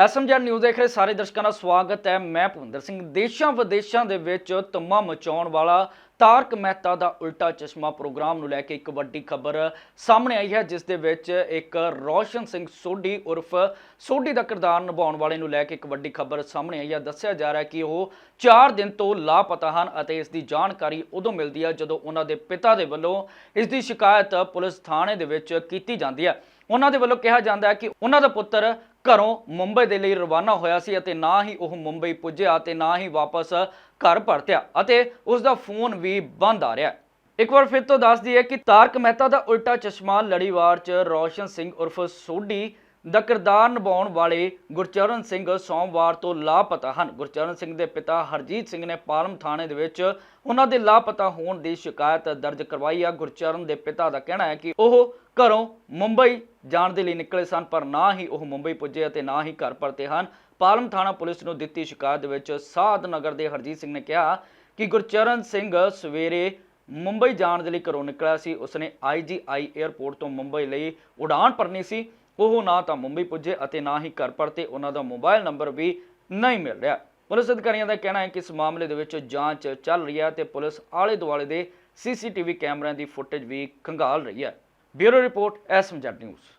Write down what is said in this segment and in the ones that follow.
SMG news ਦੇਖ ਰਹੇ ਸਾਰੇ ਦਰਸ਼ਕਾਂ ਦਾ ਸਵਾਗਤ ਹੈ। ਮੈਂ ਭੁੰਦਰ ਸਿੰਘ ਦੇਸ਼ਾਂ ਵਿਦੇਸ਼ਾਂ ਦੇ ਵਿੱਚ ਧੁੰਮਾ ਮਚਾਉਣ ਵਾਲਾ ਤਾਰਕ ਮਹਿਤਾ ਦਾ ਉਲਟਾ ਚਸ਼ਮਾ ਪ੍ਰੋਗਰਾਮ ਨੂੰ ਲੈ ਕੇ ਇੱਕ ਵੱਡੀ ਖਬਰ ਸਾਹਮਣੇ ਆਈ ਹੈ, ਜਿਸ ਦੇ ਵਿੱਚ ਇੱਕ ਰੌਸ਼ਨ ਸਿੰਘ ਸੋਢੀ ਉਰਫ ਸੋਢੀ ਦਾ ਕਿਰਦਾਰ ਨਿਭਾਉਣ ਵਾਲੇ ਨੂੰ ਲੈ ਕੇ ਇੱਕ ਵੱਡੀ ਖਬਰ ਸਾਹਮਣੇ ਆਈ ਹੈ। ਦੱਸਿਆ ਜਾ ਰਿਹਾ ਕਿ ਉਹ 4 ਦਿਨ ਤੋਂ ਲਾਪਤਾ ਹਨ ਅਤੇ ਇਸ ਦੀ ਜਾਣਕਾਰੀ ਉਦੋਂ ਮਿਲਦੀ ਹੈ ਜਦੋਂ ਉਹਨਾਂ ਦੇ ਪਿਤਾ ਦੇ ਵੱਲੋਂ ਇਸ ਦੀ ਸ਼ਿਕਾਇਤ ਪੁਲਿਸ ਥਾਣੇ ਦੇ ਵਿੱਚ ਕੀਤੀ ਜਾਂਦੀ ਹੈ। ਉਹਨਾਂ ਦੇ ਵੱਲੋਂ ਕਿਹਾ ਜਾਂਦਾ ਹੈ ਕਿ ਉਹਨਾਂ ਦਾ ਪੁੱਤਰ ਘਰੋਂ ਮੁੰਬਈ ਦੇ ਲਈ ਰਵਾਨਾ ਹੋਇਆ ਸੀ ਅਤੇ ਨਾ ਹੀ ਉਹ ਮੁੰਬਈ ਪੁੱਜਿਆ ਤੇ ਨਾ ਹੀ ਵਾਪਸ ਘਰ ਪਰਤਿਆ ਅਤੇ ਉਸ ਦਾ ਫੋਨ ਵੀ ਬੰਦ ਆ ਰਿਹਾ ਹੈ। ਇੱਕ ਵਾਰ ਫਿਰ ਤੋਂ ਦੱਸ ਦਈਏ ਕਿ ਤਾਰਕ ਮਹਿਤਾ ਦਾ ਉਲਟਾ ਚਸ਼ਮਾ ਲੜੀਵਾਰ ਚ ਰੌਸ਼ਨ ਸਿੰਘ ਉਰਫ ਸੋਢੀ ਦਾ ਕਿਰਦਾਰ ਨਿਭਾਉਣ ਵਾਲੇ ਗੁਰਚਰਨ ਸਿੰਘ ਸੋਮਵਾਰ ਤੋਂ ਲਾਪਤਾ ਹਨ। ਗੁਰਚਰਨ ਸਿੰਘ ਦੇ ਪਿਤਾ ਹਰਜੀਤ ਸਿੰਘ ਨੇ ਪਾਲਮ ਥਾਣੇ ਦੇ ਵਿੱਚ ਉਹਨਾਂ ਦੇ ਲਾਪਤਾ ਹੋਣ ਦੀ ਸ਼ਿਕਾਇਤ ਦਰਜ ਕਰਵਾਈ ਆ। ਗੁਰਚਰਨ ਦੇ ਪਿਤਾ ਦਾ ਕਹਿਣਾ ਹੈ ਕਿ ਉਹ ਘਰੋਂ ਮੁੰਬਈ ਜਾਣ ਦੇ ਲਈ ਨਿਕਲੇ ਸਨ, ਪਰ ਨਾ ਹੀ ਉਹ ਮੁੰਬਈ ਪੁੱਜੇ ਅਤੇ ਨਾ ਹੀ ਘਰ ਪਰਤੇ ਹਨ। ਪਾਲਮ ਥਾਣਾ ਪੁਲਿਸ ਨੂੰ ਦਿੱਤੀ ਸ਼ਿਕਾਇਤ ਦੇ ਵਿੱਚ ਸਾਧ ਨਗਰ ਦੇ ਹਰਜੀਤ ਸਿੰਘ ਨੇ ਕਿਹਾ ਕਿ ਗੁਰਚਰਨ ਸਿੰਘ ਸਵੇਰੇ ਮੁੰਬਈ ਜਾਣ ਦੇ ਲਈ ਘਰੋਂ ਨਿਕਲਿਆ ਸੀ। ਉਸਨੇ ਆਈਜੀਆਈ 에ਅਰਪੋਰਟ ਤੋਂ ਮੁੰਬਈ ਲਈ ਉਡਾਨ ਭਰਨੀ ਸੀ। ਉਹ ਨਾ ਤਾਂ ਮੁੰਬਈ ਪੁੱਜੇ ਅਤੇ ਨਾ ਹੀ ਘਰ ਪਰਤੇ। ਉਹਨਾਂ ਦਾ ਮੋਬਾਈਲ ਨੰਬਰ ਵੀ ਨਹੀਂ ਮਿਲ ਰਿਹਾ। ਪੁਲਿਸ ਅਧਿਕਾਰੀਆਂ ਦਾ ਕਹਿਣਾ ਹੈ ਕਿ ਇਸ ਮਾਮਲੇ ਦੇ ਵਿੱਚ ਜਾਂਚ ਚੱਲ ਰਹੀ ਹੈ ਤੇ ਪੁਲਿਸ ਆਲੇ ਦੁਆਲੇ ਦੇ ਸੀਸੀਟੀਵੀ ਕੈਮਰਿਆਂ ਦੀ ਫੁਟੇਜ ਵੀ ਖੰਗਾਲ ਰਹੀ ਹੈ। Bureau report SMZ news.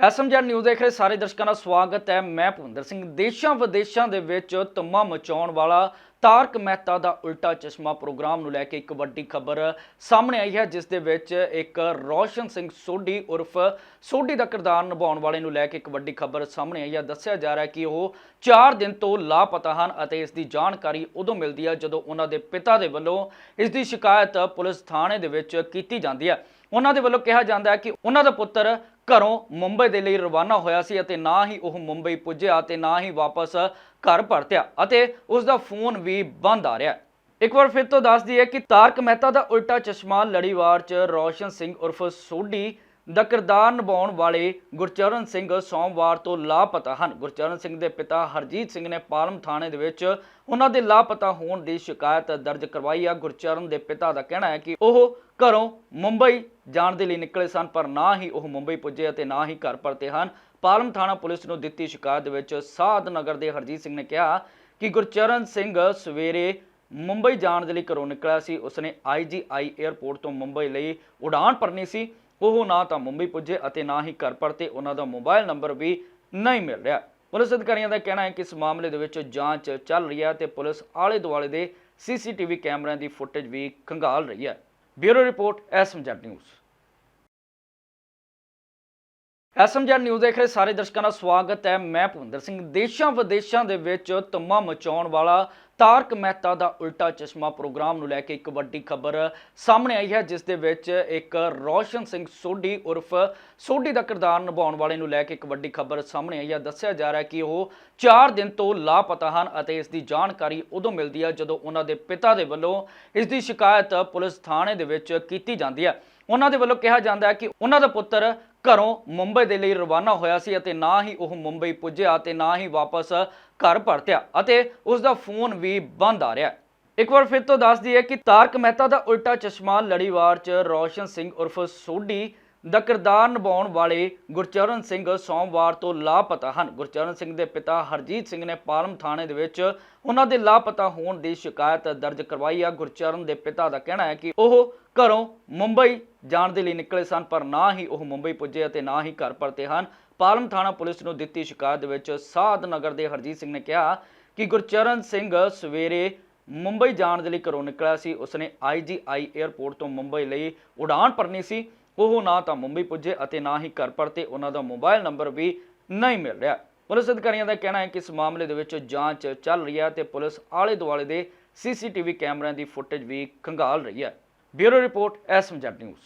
SMZ news ਦੇਖ ਰਹੇ ਸਾਰੇ ਦਰਸ਼ਕਾਂ ਦਾ ਸਵਾਗਤ ਹੈ। ਮੈਂ ਭੁੰਦਰ ਸਿੰਘ। ਦੇਸ਼ਾਂ ਵਿਦੇਸ਼ਾਂ ਦੇ ਵਿੱਚ ਧੁੰਮਾ ਮਚਾਉਣ ਵਾਲਾ ਤਾਰਕ ਮਹਿਤਾ ਦਾ ਉਲਟਾ ਚਸ਼ਮਾ ਪ੍ਰੋਗਰਾਮ ਨੂੰ ਲੈ ਕੇ ਇੱਕ ਵੱਡੀ ਖਬਰ ਸਾਹਮਣੇ ਆਈ ਹੈ, ਜਿਸ ਦੇ ਵਿੱਚ ਇੱਕ ਰੌਸ਼ਨ ਸਿੰਘ ਸੋਢੀ ਉਰਫ ਸੋਢੀ ਦਾ ਕਿਰਦਾਰ ਨਿਭਾਉਣ ਵਾਲੇ ਨੂੰ ਲੈ ਕੇ ਇੱਕ ਵੱਡੀ ਖਬਰ ਸਾਹਮਣੇ ਆਈ ਹੈ। ਦੱਸਿਆ ਜਾ ਰਿਹਾ ਹੈ ਕਿ ਉਹ 4 ਦਿਨ ਤੋਂ ਲਾਪਤਾ ਹਨ ਅਤੇ ਇਸ ਦੀ ਜਾਣਕਾਰੀ ਉਦੋਂ ਮਿਲਦੀ ਹੈ ਜਦੋਂ ਉਹਨਾਂ ਦੇ ਪਿਤਾ ਦੇ ਵੱਲੋਂ ਇਸ ਦੀ ਸ਼ਿਕਾਇਤ ਪੁਲਿਸ ਥਾਣੇ ਦੇ ਵਿੱਚ ਕੀਤੀ ਜਾਂਦੀ ਹੈ। ਉਹਨਾਂ ਦੇ ਵੱਲੋਂ ਕਿਹਾ ਜਾਂਦਾ ਹੈ ਕਿ ਉਹਨਾਂ ਦਾ ਪੁੱਤਰ ਘਰੋਂ ਮੁੰਬਈ ਦੇ ਲਈ ਰਵਾਨਾ ਹੋਇਆ ਸੀ ਅਤੇ ਨਾ ਹੀ ਉਹ ਮੁੰਬਈ ਪੁੱਜਿਆ ਤੇ ਨਾ ਹੀ ਵਾਪਸ ਘਰ ਪਰਤਿਆ ਅਤੇ ਉਸ ਦਾ ਫੋਨ ਵੀ ਬੰਦ ਆ ਰਿਹਾ ਇੱਕ ਵਾਰ ਫਿਰ ਤੋਂ ਦੱਸ ਦਈਏ ਕਿ ਤਾਰਕ ਮਹਿਤਾ ਦਾ ਉਲਟਾ ਚਸ਼ਮਾ ਲੜੀਵਾਰ ਚ ਰੌਸ਼ਨ ਸਿੰਘ ਉਰਫ ਸੋਢੀ ਦਾ ਕਿਰਦਾਰ ਨਿਭਾਉਣ ਵਾਲੇ ਗੁਰਚਰਨ ਸਿੰਘ ਸੋਮਵਾਰ ਤੋਂ ਲਾਪਤਾ ਹਨ। ਗੁਰਚਰਨ ਸਿੰਘ ਦੇ ਪਿਤਾ ਹਰਜੀਤ ਸਿੰਘ ਨੇ ਪਾਲਮ ਥਾਣੇ ਦੇ ਵਿੱਚ ਉਹਨਾਂ ਦੇ ਲਾਪਤਾ ਹੋਣ ਦੀ ਸ਼ਿਕਾਇਤ ਦਰਜ ਕਰਵਾਈ ਆ। ਗੁਰਚਰਨ ਦੇ ਪਿਤਾ ਦਾ ਕਹਿਣਾ ਹੈ ਕਿ ਉਹ ਘਰੋਂ ਮੁੰਬਈ ਜਾਣ ਦੇ ਲਈ ਨਿਕਲੇ ਸਨ, ਪਰ ਨਾ ਹੀ ਉਹ ਮੁੰਬਈ ਪੁੱਜੇ ਅਤੇ ਨਾ ਹੀ ਘਰ ਪਰਤੇ ਹਨ। ਪਾਲਮ ਥਾਣਾ ਪੁਲਿਸ ਨੂੰ ਦਿੱਤੀ ਸ਼ਿਕਾਇਤ ਦੇ ਵਿੱਚ ਸਾਧ ਨਗਰ ਦੇ ਹਰਜੀਤ ਸਿੰਘ ਨੇ ਕਿਹਾ ਕਿ ਗੁਰਚਰਨ ਸਿੰਘ ਸਵੇਰੇ ਮੁੰਬਈ ਜਾਣ ਦੇ ਲਈ ਘਰੋਂ ਨਿਕਲਿਆ ਸੀ। ਉਸਨੇ ਆਈਜੀਆਈ 에ਅਰਪੋਰਟ ਤੋਂ ਮੁੰਬਈ ਲਈ ਉਡਾਨ ਭਰਨੀ ਸੀ। ਉਹ ਨਾ ਤਾਂ ਮੁੰਬਈ ਪੁੱਜੇ ਅਤੇ ਨਾ ਹੀ ਘਰ ਪਰਤੇ ਉਹਨਾਂ ਦਾ ਮੋਬਾਈਲ ਨੰਬਰ ਵੀ ਨਹੀਂ ਮਿਲ ਰਿਹਾ। ਪੁਲਿਸ ਅਧਿਕਾਰੀਆਂ ਦਾ ਕਹਿਣਾ ਹੈ ਕਿ ਇਸ ਮਾਮਲੇ ਦੇ ਵਿੱਚ ਜਾਂਚ ਚੱਲ ਰਹੀ ਹੈ ਤੇ ਪੁਲਿਸ ਆਲੇ ਦੁਆਲੇ ਦੇ ਸੀਸੀਟੀਵੀ ਕੈਮਰਿਆਂ ਦੀ ਫੁਟੇਜ ਵੀ ਖੰਗਾਲ ਰਹੀ ਹੈ। Bureau report SMZ news. SMZ news ਦੇਖ ਰਹੇ ਸਾਰੇ ਦਰਸ਼ਕਾਂ ਦਾ ਸਵਾਗਤ ਹੈ। ਮੈਂ ਭੁੰਦਰ ਸਿੰਘ। ਦੇਸ਼ਾਂ ਵਿਦੇਸ਼ਾਂ ਦੇ ਵਿੱਚ ਧੁੰਮਾ ਮਚਾਉਣ ਵਾਲਾ ਤਾਰਕ ਮਹਿਤਾ ਦਾ ਉਲਟਾ ਚਸ਼ਮਾ ਪ੍ਰੋਗਰਾਮ ਨੂੰ ਲੈ ਕੇ ਇੱਕ ਵੱਡੀ ਖਬਰ ਸਾਹਮਣੇ ਆਈ ਹੈ, ਜਿਸ ਦੇ ਵਿੱਚ ਇੱਕ ਰੌਸ਼ਨ ਸਿੰਘ ਸੋਢੀ ਉਰਫ ਸੋਢੀ ਦਾ ਕਿਰਦਾਰ ਨਿਭਾਉਣ ਵਾਲੇ ਨੂੰ ਲੈ ਕੇ ਇੱਕ ਵੱਡੀ ਖਬਰ ਸਾਹਮਣੇ ਆਈ ਹੈ। ਦੱਸਿਆ ਜਾ ਰਿਹਾ ਹੈ ਕਿ ਉਹ 4 ਦਿਨ ਤੋਂ ਲਾਪਤਾ ਹਨ ਅਤੇ ਇਸ ਦੀ ਜਾਣਕਾਰੀ ਉਦੋਂ ਮਿਲਦੀ ਹੈ ਜਦੋਂ ਉਹਨਾਂ ਦੇ ਪਿਤਾ ਦੇ ਵੱਲੋਂ ਇਸ ਦੀ ਸ਼ਿਕਾਇਤ ਪੁਲਿਸ ਥਾਣੇ ਦੇ ਵਿੱਚ ਕੀਤੀ ਜਾਂਦੀ ਹੈ। ਉਹਨਾਂ ਦੇ ਵੱਲੋਂ ਕਿਹਾ ਜਾਂਦਾ ਹੈ ਕਿ ਉਹਨਾਂ ਦਾ ਪੁੱਤਰ ਘਰੋਂ ਮੁੰਬਈ ਦੇ ਲਈ ਰਵਾਨਾ ਹੋਇਆ ਸੀ ਅਤੇ ਨਾ ਹੀ ਉਹ ਮੁੰਬਈ ਪੁੱਜਿਆ ਤੇ ਨਾ ਹੀ ਵਾਪਸ ਘਰ ਪਰਤਿਆ ਅਤੇ ਉਸ ਦਾ ਫੋਨ ਵੀ ਬੰਦ ਆ ਰਿਹਾ ਹੈ। ਇੱਕ ਵਾਰ ਫਿਰ ਤੋਂ ਦੱਸ ਦਈਏ ਕਿ ਤਾਰਕ ਮਹਿਤਾ ਦਾ ਉਲਟਾ ਚਸ਼ਮਾ ਲੜੀਵਾਰ ਚ ਰੌਸ਼ਨ ਸਿੰਘ ਉਰਫ ਸੋਢੀ ਦਾ ਕਿਰਦਾਰ ਨਿਭਾਉਣ ਵਾਲੇ ਗੁਰਚਰਨ ਸਿੰਘ ਸੋਮਵਾਰ ਤੋਂ ਲਾਪਤਾ ਹਨ। ਗੁਰਚਰਨ ਸਿੰਘ ਦੇ ਪਿਤਾ ਹਰਜੀਤ ਸਿੰਘ ਨੇ ਪਾਲਮ ਥਾਣੇ ਦੇ ਵਿੱਚ ਉਹਨਾਂ ਦੇ ਲਾਪਤਾ ਹੋਣ ਦੀ ਸ਼ਿਕਾਇਤ ਦਰਜ ਕਰਵਾਈ ਆ। ਗੁਰਚਰਨ ਦੇ ਪਿਤਾ ਦਾ ਕਹਿਣਾ ਹੈ ਕਿ ਉਹ ਘਰੋਂ ਮੁੰਬਈ ਜਾਣ ਦੇ ਲਈ ਨਿਕਲੇ ਸਨ, ਪਰ ਨਾ ਹੀ ਉਹ ਮੁੰਬਈ ਪੁੱਜੇ ਅਤੇ ਨਾ ਹੀ ਘਰ ਪਰਤੇ ਹਨ। ਪਾਲਮ ਥਾਣਾ ਪੁਲਿਸ ਨੂੰ ਦਿੱਤੀ ਸ਼ਿਕਾਇਤ ਦੇ ਵਿੱਚ ਸਾਧ ਨਗਰ ਦੇ ਹਰਜੀਤ ਸਿੰਘ ਨੇ ਕਿਹਾ ਕਿ ਗੁਰਚਰਨ ਸਿੰਘ ਸਵੇਰੇ ਮੁੰਬਈ ਜਾਣ ਦੇ ਲਈ ਘਰੋਂ ਨਿਕਲਿਆ ਸੀ। ਉਸਨੇ ਆਈਜੀਆਈ 에ਅਰਪੋਰਟ ਤੋਂ ਮੁੰਬਈ ਲਈ ਉਡਾਨ ਭਰਨੀ ਸੀ। ਉਹ ਨਾ ਤਾਂ ਮੁੰਬਈ ਪੁੱਜੇ ਅਤੇ ਨਾ ਹੀ ਘਰ ਪਰਤੇ, ਉਹਨਾਂ ਦਾ ਮੋਬਾਈਲ ਨੰਬਰ ਵੀ ਨਹੀਂ ਮਿਲ ਰਿਹਾ। ਪੁਲਿਸ ਅਧਿਕਾਰੀਆਂ ਦਾ ਕਹਿਣਾ ਹੈ ਕਿ ਇਸ ਮਾਮਲੇ ਦੇ ਵਿੱਚ ਜਾਂਚ ਚੱਲ ਰਹੀ ਹੈ ਤੇ ਪੁਲਿਸ ਆਲੇ ਦੁਆਲੇ ਦੇ ਸੀਸੀਟੀਵੀ ਕੈਮਰਿਆਂ ਦੀ ਫੁਟੇਜ ਵੀ ਖੰਗਾਲ ਰਹੀ ਹੈ। Bureau report SMZ news.